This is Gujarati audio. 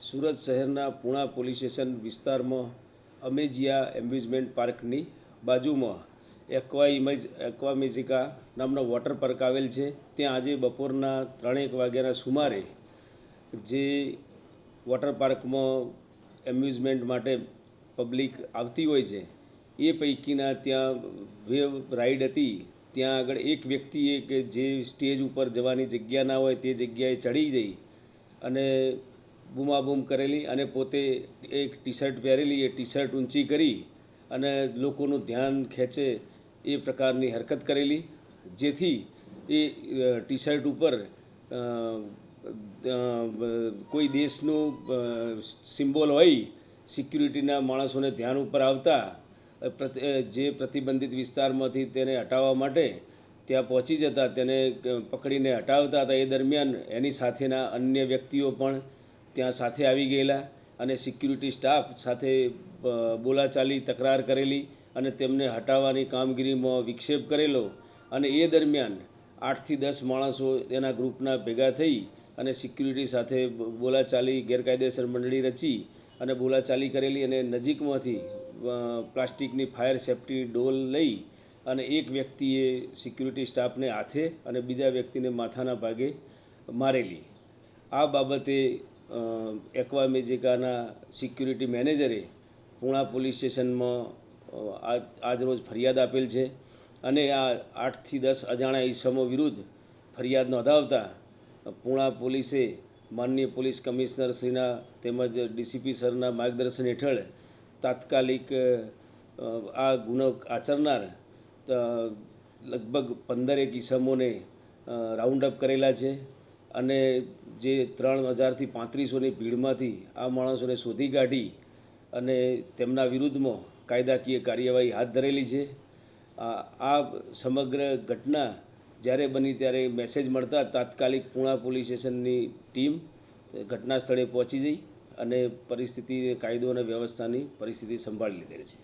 સુરત શહેરના પૂણા પોલીસ સ્ટેશન વિસ્તારમાં અમેજિયા એમ્યુઝમેન્ટ પાર્કની બાજુમાં એક્વા ઇમેજ, એક્વા મેજિકા નામનો વોટર પાર્ક આવેલ છે. ત્યાં આજે બપોરના ત્રણેક વાગ્યાના સુમારે જે વોટર પાર્કમાં એમ્યુઝમેન્ટ માટે પબ્લિક આવતી હોય છે, એ પૈકીના ત્યાં વેવ રાઈડ હતી. ત્યાં આગળ એક વ્યક્તિએ કે જે સ્ટેજ ઉપર જવાની જગ્યા ના હોય તે જગ્યાએ ચડી જઈ અને બૂમાબૂમ કરેલી અને પોતે એક ટી શર્ટ પહેરેલી, એ ટી શર્ટ ઊંચી કરી અને લોકોનું ધ્યાન ખેંચે એ પ્રકારની હરકત કરેલી. જેથી એ ટી શર્ટ ઉપર કોઈ દેશનું સિમ્બોલ હોય, સિક્યુરિટીના માણસોને ધ્યાન ઉપર આવતા જે પ્રતિબંધિત વિસ્તારમાંથી તેને હટાવવા માટે ત્યાં પહોંચી જતા, તેને પકડીને હટાવતા હતા. એ દરમિયાન એની સાથેના અન્ય વ્યક્તિઓ પણ ત્યાં સાથે આવી ગયેલા અને સિક્યુરિટી સ્ટાફ સાથે બોલાચાલી તકરાર કરેલી અને તેમને હટાવવાની કામગીરીમાં વિક્ષેપ કરેલો. અને એ દરમિયાન આઠથી દસ માણસો એના ગ્રુપના ભેગા થઈ અને સિક્યુરિટી સાથે બોલાચાલી, ગેરકાયદેસર મંડળી રચી અને બોલાચાલી કરેલી અને નજીકમાંથી પ્લાસ્ટિકની ફાયર સેફ્ટી ડોલ લઈ અને એક વ્યક્તિએ સિક્યુરિટી સ્ટાફને હાથે અને બીજા વ્યક્તિને માથાના ભાગે મારેલી. આ બાબતે એક્વા મેજિકાના સિક્યુરિટી મેનેજરે પૂણા પોલીસ સ્ટેશનમાં આજરોજ ફરિયાદ આપેલ છે અને આ આઠથી દસ અજાણ્યા ઈસમો વિરુદ્ધ ફરિયાદ નોંધાવતા, પૂણા પોલીસે માનનીય પોલીસ કમિશનર શ્રીના તેમજ ડીસીપી સરના માર્ગદર્શન હેઠળ તાત્કાલિક આ ગુનો આચરનાર લગભગ પંદરેક ઈસમોને રાઉન્ડ અપ કરેલા છે અને જે ત્રણ હજારથી પાંત્રીસોની ભીડમાંથી આ માણસોને શોધી કાઢી અને તેમના વિરુદ્ધમાં કાયદાકીય કાર્યવાહી હાથ ધરેલી છે. આ સમગ્ર ઘટના જ્યારે બની ત્યારે મેસેજ મળતા તાત્કાલિક પૂણા પોલીસ સ્ટેશનની ટીમ ઘટના સ્થળે પહોંચી જઈ અને પરિસ્થિતિ, કાયદો અને વ્યવસ્થાની પરિસ્થિતિ સંભાળી લીધેલ છે.